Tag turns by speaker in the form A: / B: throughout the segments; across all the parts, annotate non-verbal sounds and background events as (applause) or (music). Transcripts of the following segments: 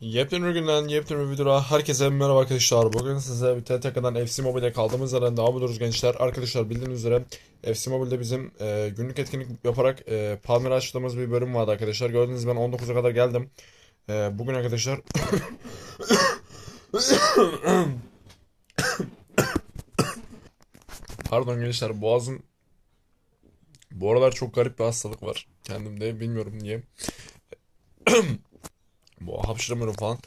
A: Yepyeni günden yepyeni bir videoda herkese merhaba arkadaşlar. Bugün size bir TTK'dan FC Mobile'e kaldığımız yerden devam ediyoruz gençler. Arkadaşlar bildiğiniz üzere FC Mobile'de bizim e, günlük etkinlik yaparak e, Palmer açtığımız bir bölüm vardı arkadaşlar. Gördüğünüz ben 19'a kadar geldim. E, bugün arkadaşlar (coughs) Pardon gençler boğazım bu aralar çok garip bir hastalık var. Kendimde bilmiyorum niye. Bu hapşıramıyorum falan.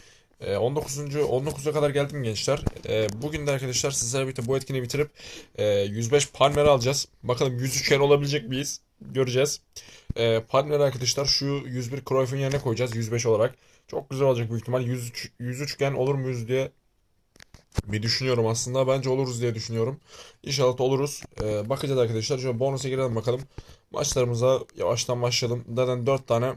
A: Ee, 19. 19'a kadar geldim gençler. Ee, bugün de arkadaşlar sizlerle birlikte bu etkinliği bitirip e, 105 Palmer alacağız. Bakalım 103 yen olabilecek miyiz? Göreceğiz. Ee, Palmer arkadaşlar şu 101 Cruyff'un yerine koyacağız 105 olarak. Çok güzel olacak büyük ihtimal. 103, 103 gen olur muyuz diye bir düşünüyorum aslında. Bence oluruz diye düşünüyorum. İnşallah da oluruz. Ee, bakacağız arkadaşlar. Şöyle bonusa girelim bakalım. Maçlarımıza yavaştan başlayalım. Zaten 4 tane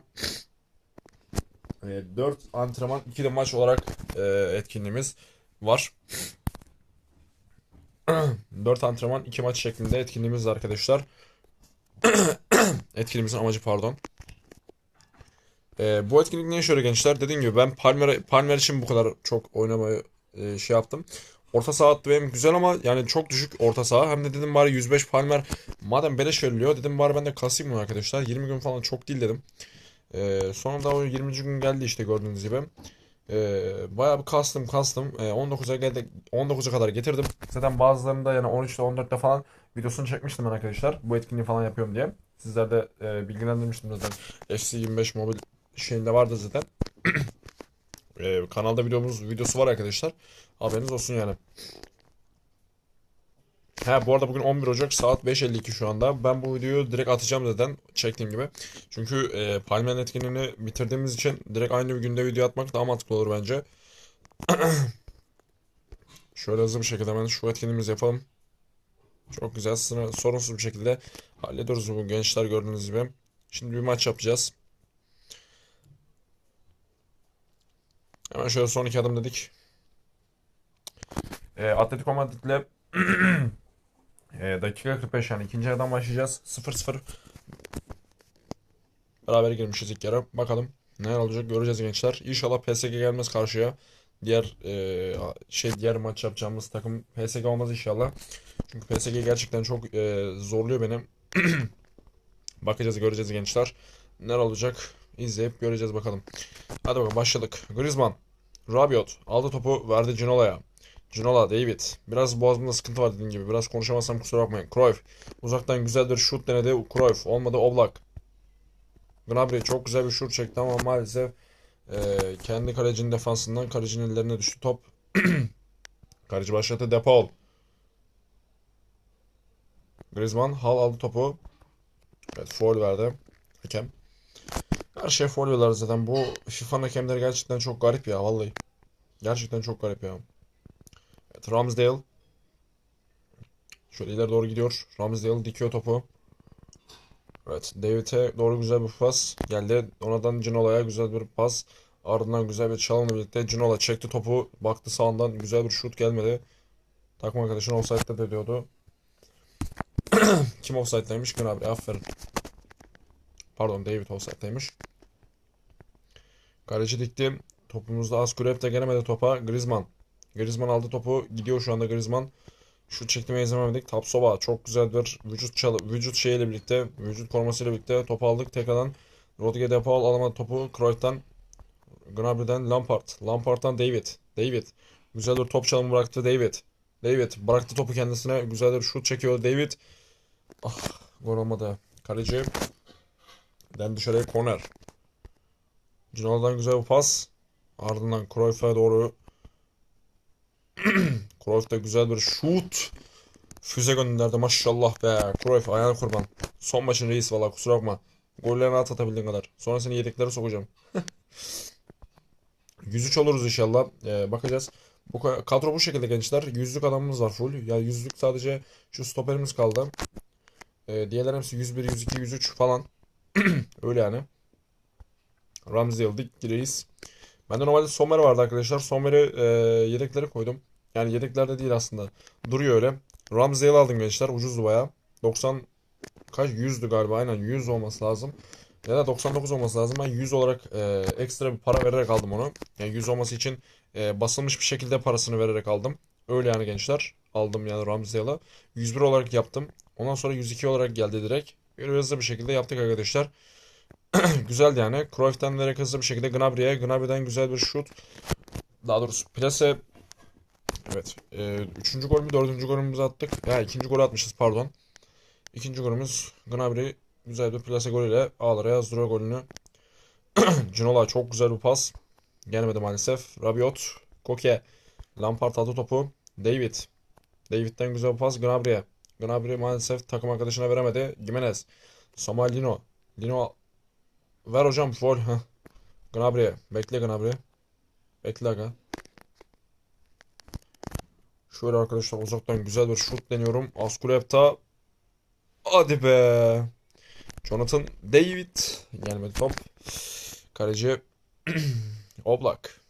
A: e, 4 antrenman, 2 de maç olarak e, etkinliğimiz var. (clears throat) 4 antrenman, 2 maç şeklinde etkinliğimiz arkadaşlar. (clears throat) Etkinliğimizin amacı pardon. E, bu etkinlik niye şöyle gençler? Dediğim gibi ben Palmer, Palmer için bu kadar çok oynamayı e, şey yaptım. Orta saha hattı benim güzel ama yani çok düşük orta saha. Hem de dedim bari 105 Palmer madem beleş veriliyor dedim bari ben de kasayım mı arkadaşlar. 20 gün falan çok değil dedim. Ee, sonra da o 20. gün geldi işte gördüğünüz gibi. Ee, bayağı bir kastım kastım. Ee, 19'a geldi 19'a kadar getirdim. Zaten bazılarında yani 13'te 14'te falan videosunu çekmiştim ben arkadaşlar. Bu etkinliği falan yapıyorum diye. Sizler de e, bilgilendirmiştim zaten. FC25 mobil şeyinde vardı zaten. (clears throat) Ee, kanalda videomuz videosu var arkadaşlar. Haberiniz olsun yani. Ha bu arada bugün 11 Ocak saat 5.52 şu anda. Ben bu videoyu direkt atacağım zaten çektiğim gibi. Çünkü e, Palmen etkinliğini bitirdiğimiz için direkt aynı bir günde video atmak daha mantıklı olur bence. (clears throat) Şöyle hızlı bir şekilde hemen şu etkinliğimizi yapalım. Çok güzel sınır, sorunsuz bir şekilde hallediyoruz bu gençler gördüğünüz gibi. Şimdi bir maç yapacağız. Hemen şöyle son iki adım dedik. E, Atletico Madrid'le (clears throat) E, dakika 45 yani ikinci yarıdan başlayacağız. 0-0 beraber girmişiz ilk yarı. Bakalım ne olacak göreceğiz gençler. İnşallah PSG gelmez karşıya. Diğer e, şey diğer maç yapacağımız takım PSG olmaz inşallah. Çünkü PSG gerçekten çok e, zorluyor beni. (clears throat) Bakacağız göreceğiz gençler. Ne olacak izleyip göreceğiz bakalım. Hadi bakalım başladık. Griezmann, Rabiot aldı topu verdi Ginola'ya. Ginola, David. Biraz boğazımda sıkıntı var dediğim gibi. Biraz konuşamazsam kusura bakmayın. Cruyff. Uzaktan güzel bir şut denedi. Cruyff. Olmadı Oblak. Gnabry çok güzel bir şut çekti ama maalesef e, kendi kalecinin defansından kalecinin ellerine düştü top. (clears throat) Kaleci başlattı. Depol. Griezmann. Hal aldı topu. Evet foul verdi. Hakem. Her şey foul veriyorlar zaten. Bu FIFA'nın hakemleri gerçekten çok garip ya vallahi. Gerçekten çok garip ya. Evet, Ramsdale. Şöyle ileri doğru gidiyor. Ramsdale dikiyor topu. Evet, David'e doğru güzel bir pas geldi. Onadan Ginola'ya güzel bir pas. Ardından güzel bir çalımla birlikte Ginola çekti topu. Baktı sağından güzel bir şut gelmedi. Takım arkadaşın offside'de de diyordu. (clears throat) Kim offside'daymış? Gnabry. Aferin. Pardon, David offside'daymış. Kaleci dikti. Topumuzda Askurev de gelemedi topa. Griezmann. Griezmann aldı topu. Gidiyor şu anda Griezmann. Şut çektirmeye izin vermedik. Tapsoba çok güzel bir vücut çalı vücut şeyiyle birlikte, vücut korumasıyla birlikte topu aldık. Tekrardan Rodrigo De Paul alamadı topu. Cruyff'tan Gnabry'den Lampard. Lampard'dan David. David. Güzel bir top çalımı bıraktı David. David bıraktı topu kendisine. Güzel bir şut çekiyor David. Ah, gol olmadı. Kaleci. Den dışarıya korner. Ginola'dan güzel bir pas. Ardından Cruyff'a doğru (clears throat) Cruyff da güzel bir şut. Füze gönderdi maşallah be. Cruyff ayağına kurban. Son maçın reis valla kusura bakma. Gollerini at atabildiğin kadar. Sonrasını yedekleri sokacağım. (laughs) 103 oluruz inşallah. Ee, bakacağız. Bu ka- kadro bu şekilde gençler. Yüzlük adamımız var full. Ya yüzlük sadece şu stoperimiz kaldı. Ee, diğerler hepsi 101, 102, 103 falan. (clears throat) Öyle yani. Ramsdale, Dick Reis. Bende normalde Sommer vardı arkadaşlar. Sommer'i e, yedeklere koydum. Yani yedeklerde değil aslında. Duruyor öyle. Ramsdale aldım gençler. Ucuzdu baya. 90 kaç? 100'dü galiba. Aynen 100 olması lazım. Ya da 99 olması lazım. Ben 100 olarak e, ekstra bir para vererek aldım onu. Yani 100 olması için e, basılmış bir şekilde parasını vererek aldım. Öyle yani gençler. Aldım yani Ramsdale'a. 101 olarak yaptım. Ondan sonra 102 olarak geldi direkt. Böyle hızlı bir şekilde yaptık arkadaşlar. (clears throat) Güzeldi yani. Cruyff'tan direkt hızlı bir şekilde Gnabry'e. Gnabry'den güzel bir şut. Daha doğrusu plase. Evet. E, üçüncü gol mü dördüncü golümüzü attık. Ya ikinci golü atmışız pardon. İkinci golümüz Gnabry güzel bir plase golüyle ağlara yazdırıyor golünü. (clears throat) Ginola çok güzel bir pas. Gelmedi maalesef. Rabiot, Koke, Lampard aldı topu. David. David'den güzel bir pas Gnabry'e. Gnabry maalesef takım arkadaşına veremedi. Gimenez. Samuel Lino. Lino ver hocam foul. (laughs) Gnabry'e. Bekle Gnabry. Bekle aga. Şöyle arkadaşlar uzaktan güzel bir şut deniyorum. Askulepta. Hadi be. Jonathan David. Gelmedi top. Kaleci (clears throat) Oblak.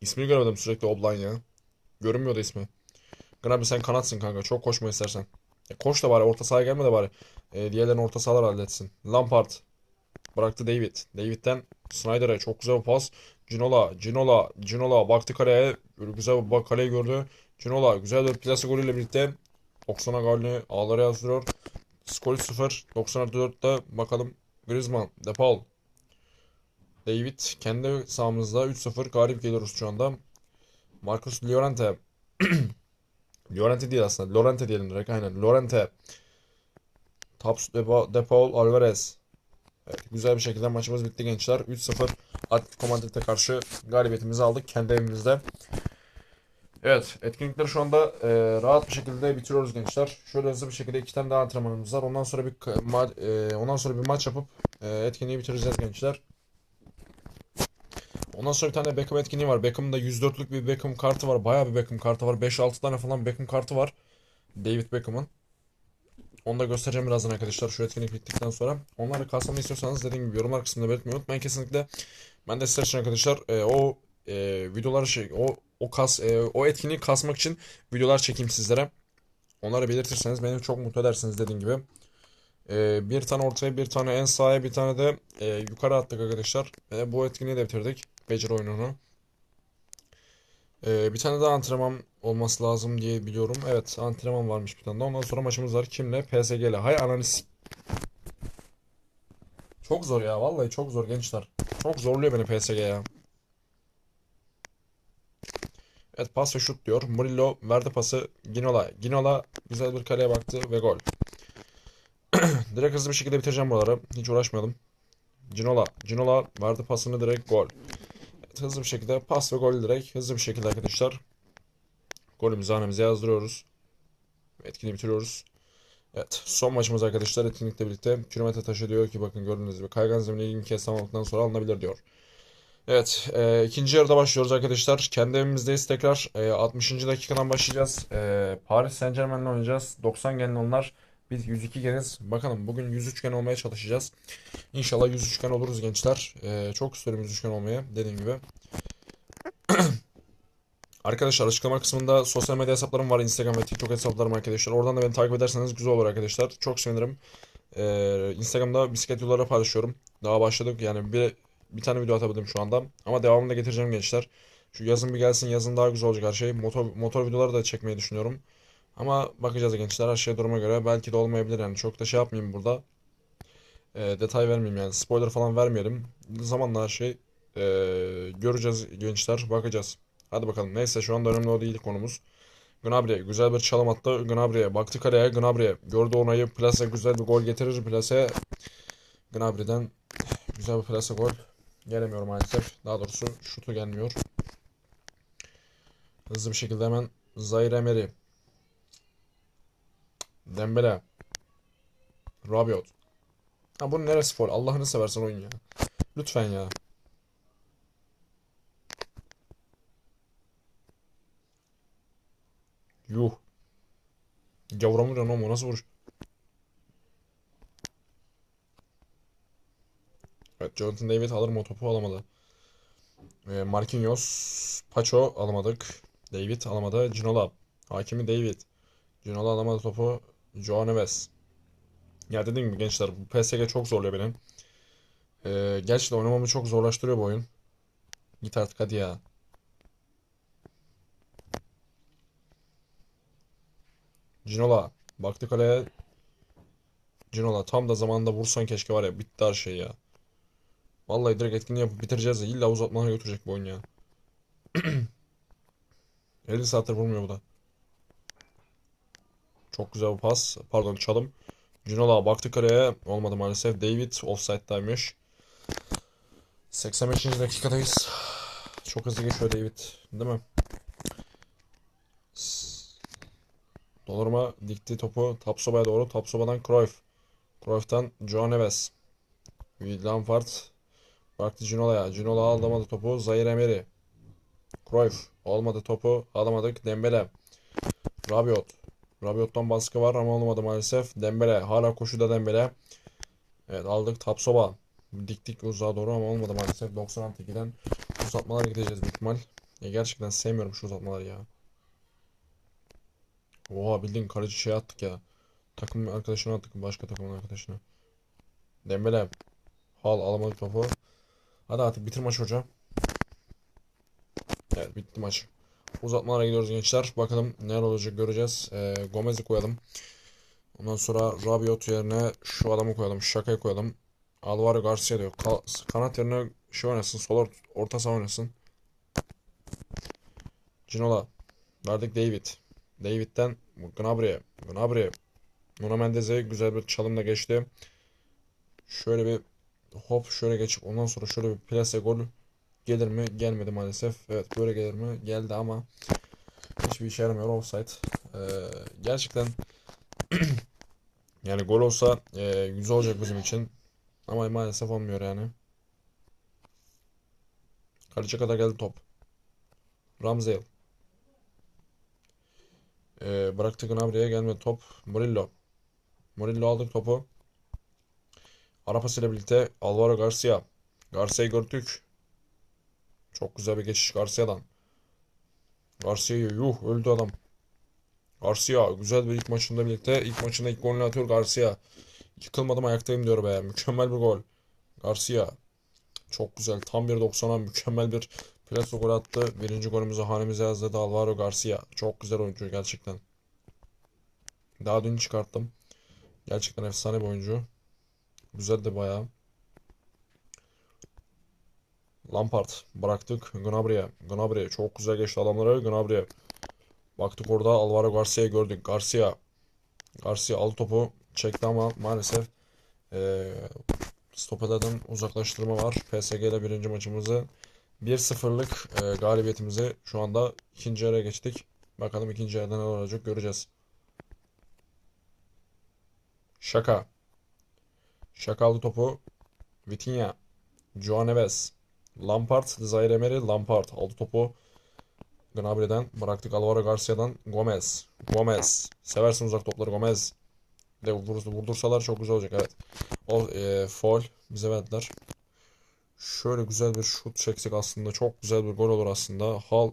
A: İsmini göremedim sürekli Oblak'ın ya. Görünmüyordu ismi. Gnabry sen kanatsın kanka. Çok koşma istersen. E, koş da bari orta sahaya gelme de bari. E, diğerlerini orta sahalar halletsin. Lampard. Bıraktı David. David'den Snyder'e çok güzel bir pas. Ginola, Ginola, Ginola baktı kaleye. Böyle güzel bir bak kaleyi gördü. Ginola güzel bir plase golüyle birlikte 90'a golünü ağlara yazdırıyor. Skor 0. 94'te bakalım Griezmann, De Paul. David kendi sahamızda 3-0 galip geliyoruz şu anda. Marcus Llorente. (clears throat) Llorente değil aslında. Llorente diyelim direkt aynen. Llorente. Taps De Paul Alvarez. Evet, güzel bir şekilde maçımız bitti gençler. 3-0 Atletico Madrid'e karşı galibiyetimizi aldık kendi evimizde. Evet, etkinlikleri şu anda e, rahat bir şekilde bitiriyoruz gençler. Şöyle hızlı bir şekilde iki tane daha antrenmanımız var. Ondan sonra bir e, ondan sonra bir maç yapıp e, etkinliği bitireceğiz gençler. Ondan sonra bir tane Beckham etkinliği var. Beckham'da 104'lük bir Beckham kartı var. Bayağı bir Beckham kartı var. 5-6 tane falan Beckham kartı var. David Beckham'ın. Onu da göstereceğim birazdan arkadaşlar şu etkinlik bittikten sonra. Onları kasmamı istiyorsanız dediğim gibi yorumlar kısmında belirtmeyi unutmayın kesinlikle. Ben de sizler için arkadaşlar e, o e, videoları şey o o kas e, o etkinliği kasmak için videolar çekeyim sizlere. Onları belirtirseniz beni çok mutlu edersiniz dediğim gibi. E, bir tane ortaya, bir tane en sağa, bir tane de e, yukarı attık arkadaşlar. Ve bu etkinliği de bitirdik. Beceri oyununu. E, bir tane daha antrenman olması lazım diye biliyorum. Evet, antrenman varmış bir tane daha. Ondan sonra maçımız var. Kimle? PSG ile. Hay ananı s- Çok zor ya. Vallahi çok zor gençler. Çok zorluyor beni PSG ya. Evet pas ve şut diyor. Murillo verdi pası Ginola. Ginola güzel bir kaleye baktı ve gol. (clears throat) Direkt hızlı bir şekilde bitireceğim buraları. Hiç uğraşmayalım. Ginola. Ginola verdi pasını direkt gol. Hızlı bir şekilde pas ve gol direkt. Hızlı bir şekilde arkadaşlar. Golümüzü hanemize yazdırıyoruz. Etkinliği bitiriyoruz. Evet son maçımız arkadaşlar etkinlikle birlikte. Kilometre taşı diyor ki bakın gördüğünüz gibi kaygan zemine ilgin kez tamamladıktan sonra alınabilir diyor. Evet, e, ikinci yarıda başlıyoruz arkadaşlar. Kendi evimizdeyiz tekrar. E, 60. dakikadan başlayacağız. E, Paris Saint-Germain'le oynayacağız. 90 genli onlar. Biz 102 geniz. Bakalım bugün 103 gen olmaya çalışacağız. İnşallah 103 gen oluruz gençler. E, çok isterim 103 gen olmaya dediğim gibi. (clears throat) Arkadaşlar açıklama kısmında sosyal medya hesaplarım var. Instagram ve TikTok hesaplarım arkadaşlar. Oradan da beni takip ederseniz güzel olur arkadaşlar. Çok sevinirim. E, Instagram'da bisiklet yolları paylaşıyorum. Daha başladık yani bir bir tane video atabildim şu anda. Ama devamını da getireceğim gençler. Şu yazın bir gelsin. Yazın daha güzel olacak her şey. Motor, motor videoları da çekmeyi düşünüyorum. Ama bakacağız gençler her şey duruma göre. Belki de olmayabilir yani. Çok da şey yapmayayım burada. E, detay vermeyeyim yani. Spoiler falan vermeyelim. Zamanla her şey e, göreceğiz gençler. Bakacağız. Hadi bakalım. Neyse şu anda önemli o değil konumuz. Gnabry güzel bir çalım attı. Gnabry'e baktı kaleye. Gnabry gördü onayı. Plase güzel bir gol getirir. Plase Gnabry'den güzel bir plase gol. Gelemiyor maalesef. Daha doğrusu şutu gelmiyor. Hızlı bir şekilde hemen Zaire Emery. Dembele. Rabiot. Ha bu neresi foul? Allah'ını seversen oyun ya. Lütfen ya. Yuh. Gavura mı o nasıl vuruş? Evet Jonathan David alır mı o topu alamadı. E, Marquinhos, Pacho alamadık. David alamadı. Ginola. Hakimi David. Ginola alamadı topu. Joao Neves. Ya dediğim gibi gençler bu PSG çok zorluyor beni. Ee, gerçekten oynamamı çok zorlaştırıyor bu oyun. Git artık hadi ya. Cinola. Baktı kaleye. Cinola. Tam da zamanında vursan keşke var ya. Bitti her şey ya. Vallahi direkt etkinliği yapıp bitireceğiz de illa uzatmalara götürecek bu oyun ya. (clears throat) 50 saattir vurmuyor bu da. Çok güzel bir pas. Pardon çalım. Cinola baktı kaleye. Olmadı maalesef. David offside'daymış. 85. dakikadayız. Çok hızlı geçiyor David. Değil mi? Donnarumma dikti topu Tapsoba'ya doğru. Tapsoba'dan Cruyff. Cruyff'tan Joao Neves. Lampard. Baktı Ginola'ya. Ginola alamadı topu. Zaire Emery. Cruyff. Olmadı topu. Alamadık. Dembele. Rabiot. Rabiot'tan baskı var ama olmadı maalesef. Dembele. Hala koşuda Dembele. Evet aldık. Tapsoba. Diktik uzağa doğru ama olmadı maalesef. 96'den uzatmalar gideceğiz büyük ihtimal. Ya gerçekten sevmiyorum şu uzatmaları ya. Oha bildiğin kaleci şey attık ya. Takım arkadaşına attık. Başka takımın arkadaşına. Dembele. Hal alamadık topu. Hadi artık bitir maçı hocam. Evet bitti maç. Uzatmalara gidiyoruz gençler. Bakalım neler olacak göreceğiz. Ee, Gomez'i koyalım. Ondan sonra Rabiot yerine şu adamı koyalım. Şaka'yı koyalım. Alvaro Garcia diyor. Ka- kanat yerine şey oynasın. Sol ort- orta saha oynasın. Ginola. Verdik David. David'den Gnabry'e. Gnabry. Nuno Mendes'e güzel bir çalımla geçti. Şöyle bir hop şöyle geçip ondan sonra şöyle bir plase gol gelir mi? Gelmedi maalesef. Evet böyle gelir mi? Geldi ama hiçbir işe yaramıyor offside. Ee, gerçekten (clears throat) yani gol olsa e, güzel olacak bizim için. Ama maalesef olmuyor yani. Kaleciye kadar geldi top. Ramsdale. Ee, bıraktı Gnabry'e gelmedi top. Murillo. Murillo aldı topu. Arapası ile birlikte Alvaro Garcia. Garcia'yı gördük. Çok güzel bir geçiş Garcia'dan. Garcia'yı yuh öldü adam. Garcia güzel bir ilk maçında birlikte. ilk maçında ilk golünü atıyor Garcia. Yıkılmadım ayaktayım diyor be. Mükemmel bir gol. Garcia. Çok güzel. Tam 1.90'a mükemmel bir plase gol attı. Birinci golümüzü hanemize yazdı Alvaro Garcia. Çok güzel oyuncu gerçekten. Daha dün çıkarttım. Gerçekten efsane bir oyuncu. Güzel de bayağı. Lampard bıraktık Gnabry'e. Gnabry çok güzel geçti adamları. Gnabry. Baktık orada Alvaro Garcia'yı gördük. Garcia. Garcia aldı topu çekti ama maalesef eee stoperlerden uzaklaştırma var. PSG ile birinci maçımızı 1-0'lık eee, galibiyetimizi şu anda ikinci yarıya geçtik. Bakalım ikinci yarıda neler olacak göreceğiz. Şaka. Şaka aldı topu. Vitinha. Joao Neves. Lampard. Zaire Emery. Lampard aldı topu. Gnabry'den bıraktık Alvaro Garcia'dan Gomez. Gomez. Seversin uzak topları Gomez. Bir De vurdur, vurdursalar çok güzel olacak evet. O e, foul bize verdiler. Şöyle güzel bir şut çeksek aslında çok güzel bir gol olur aslında. Hal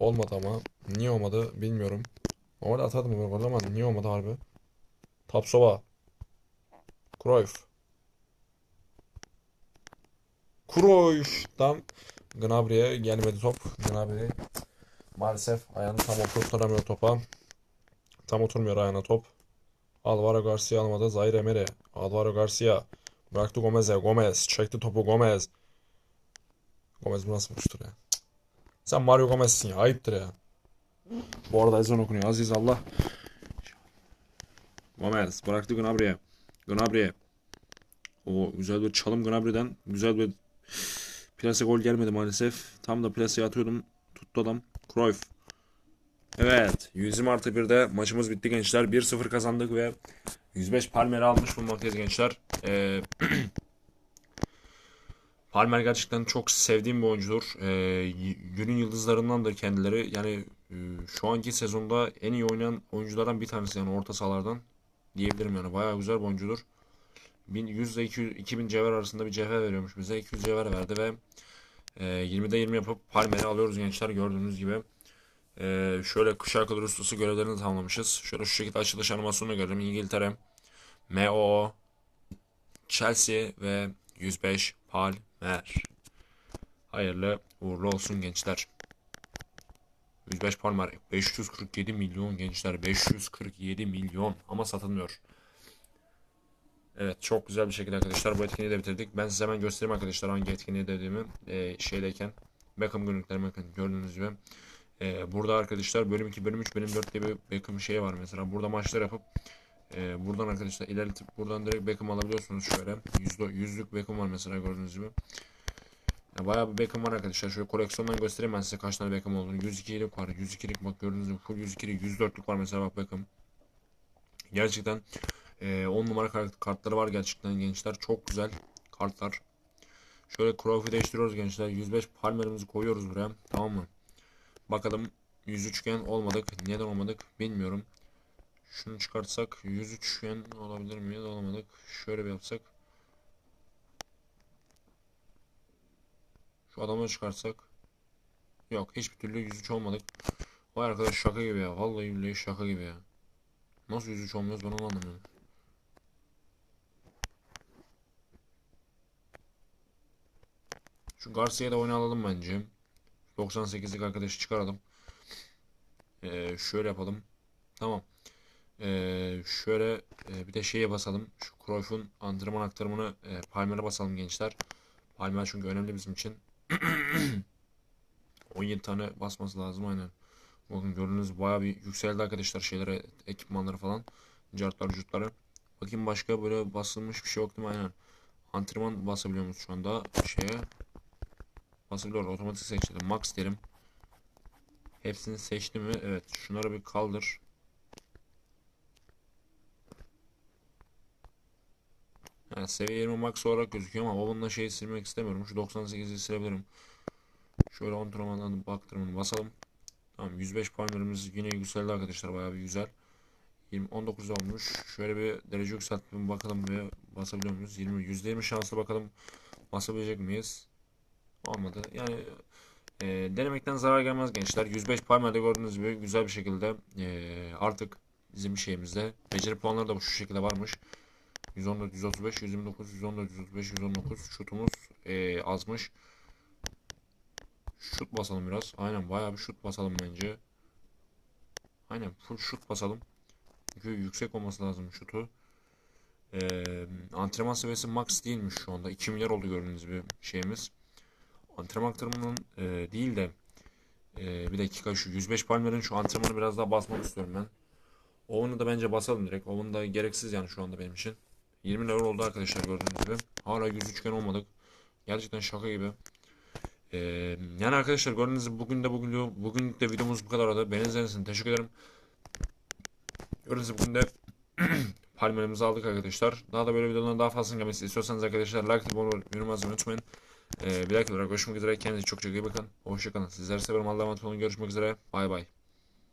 A: olmadı ama. Niye olmadı bilmiyorum. Normalde atardım bu golü ama niye olmadı harbi. Tapsova. Cruyff. Cruyff'tan Gnabry'e gelmedi top. Gnabry maalesef ayağını tam oturtamıyor topa. Tam oturmuyor ayağına top. Alvaro Garcia almadı. Zaire Emery. Alvaro Garcia. Bıraktı Gomez'e. Gomez. Çekti topu Gomez. Gomez bu nasıl vuruştur ya? Sen Mario Gomez'sin ya. Ayıptır ya. Bu arada ezan okunuyor. Aziz Allah. Gomez. Bıraktı Gnabry'e. Gnabry'e. O güzel bir çalım Gnabry'den. Güzel bir plase gol gelmedi maalesef. Tam da plaseye atıyordum. Tuttu adam. Cruyff. Evet. 120 artı 1'de maçımız bitti gençler. 1-0 kazandık ve 105 Palmer'i almış bulunmaktayız gençler. Ee, (clears throat) Palmer gerçekten çok sevdiğim bir oyuncudur. Ee, günün yıldızlarındandır kendileri. Yani e, şu anki sezonda en iyi oynayan oyunculardan bir tanesi yani orta sahalardan diyebilirim yani. Bayağı güzel bir oyuncudur. 1100 ile 200, 2000 cevher arasında bir cevher veriyormuş bize. 200 cevher verdi ve e, 20'de 20 yapıp Palmer'i alıyoruz gençler gördüğünüz gibi. E, şöyle kuşak kadar ustası görevlerini tamamlamışız. Şöyle şu şekilde açılış animasyonunu görelim. İngiltere, MOO, Chelsea ve 105 Palmer. Hayırlı uğurlu olsun gençler. 105 Palmer 547 milyon gençler 547 milyon ama satılmıyor. Evet çok güzel bir şekilde arkadaşlar bu etkinliği de bitirdik. Ben size hemen göstereyim arkadaşlar hangi etkinliği dediğimi ee, şeydeyken. Beckham günlüklerime gördüğünüz gibi. Ee, burada arkadaşlar bölüm 2 bölüm 3 bölüm 4 diye bir Beckham şey var mesela. Burada maçlar yapıp e, buradan arkadaşlar ilerletip buradan direkt Beckham alabiliyorsunuz şöyle. Yüzde, yüzlük Beckham var mesela gördüğünüz gibi. Ya bayağı bir Beckham var arkadaşlar. Şöyle koleksiyondan göstereyim ben size kaç tane Beckham olduğunu. 102'lik var. 102'lik bak gördüğünüz gibi full 102'lik 104'lük var mesela bak Beckham. Gerçekten 10 numara kart, kartları var gerçekten gençler. Çok güzel kartlar. Şöyle Crow'u değiştiriyoruz gençler. 105 palmerimizi koyuyoruz buraya. Tamam mı? Bakalım 100 üçgen olmadık. Neden olmadık bilmiyorum. Şunu çıkartsak 100 üçgen olabilir mi? Olamadık. Şöyle bir yapsak. Şu adamı çıkartsak. Yok hiçbir türlü 103 olmadık. Vay arkadaş şaka gibi ya. Vallahi billahi şaka gibi ya. Nasıl 103 olmuyoruz ben onu anlamıyorum. Şu Garcia'ya da oynayalım bence. 98'lik arkadaşı çıkaralım. Ee, şöyle yapalım. Tamam. Ee, şöyle e, bir de şeye basalım. Şu Cruyff'un antrenman aktarımını e, Palmer'e basalım gençler. Palmer çünkü önemli bizim için. (clears throat) 17 tane basması lazım aynen. Bakın gördüğünüz bayağı bir yükseldi arkadaşlar şeylere, ekipmanları falan. Cartlar, curtları. Bakayım başka böyle basılmış bir şey yok değil mi? Aynen. Antrenman basabiliyor muyuz şu anda şeye? Basabiliyor. Otomatik seçtim. Max derim. Hepsini seçtim mi? Evet. Şunları bir kaldır. Yani seviye 20 max olarak gözüküyor ama bununla şeyi silmek istemiyorum. Şu 98'i silebilirim. Şöyle antrenmandan baktırımını basalım. Tamam 105 puanlarımız yine yükseldi arkadaşlar bayağı bir güzel. 20 19 olmuş. Şöyle bir derece yükseltme bakalım ve basabiliyor muyuz? 20 %20 şanslı bakalım basabilecek miyiz? Olmadı. Yani e, denemekten zarar gelmez gençler. 105 Palmer'de gördüğünüz gibi güzel bir şekilde e, artık bizim şeyimizde beceri puanları da bu şu şekilde varmış. 114, 135, 129, 114, 135, 119 şutumuz e, azmış. Şut basalım biraz. Aynen bayağı bir şut basalım bence. Aynen full şut basalım. Çünkü yüksek olması lazım şutu. Ee, antrenman seviyesi max değilmiş şu anda. 2 milyar oldu gördüğünüz bir şeyimiz. Antrenman aktarımının e, değil de e, bir dakika şu 105 palmerin şu antrenmanı biraz daha basmak istiyorum ben. Oven'ı da bence basalım direkt. Oven da gereksiz yani şu anda benim için. 20 lira oldu arkadaşlar gördüğünüz gibi. Hala 100 üçgen olmadık. Gerçekten şaka gibi. Ee, yani arkadaşlar gördüğünüz gibi bugün de bugün bugün de videomuz bu kadar oldu. Beni izlediğiniz teşekkür ederim. Gördüğünüz gibi bugün de (clears throat) palmerimizi aldık arkadaşlar. Daha da böyle videoların daha fazla gelmesi istiyorsanız arkadaşlar like yorum yazmayı unutmayın. Ee, bir dahaki olarak görüşmek üzere. Kendinize çok çok iyi bakın. Hoşçakalın. Sizleri seviyorum. Allah'a emanet olun. Görüşmek üzere. Bay bay.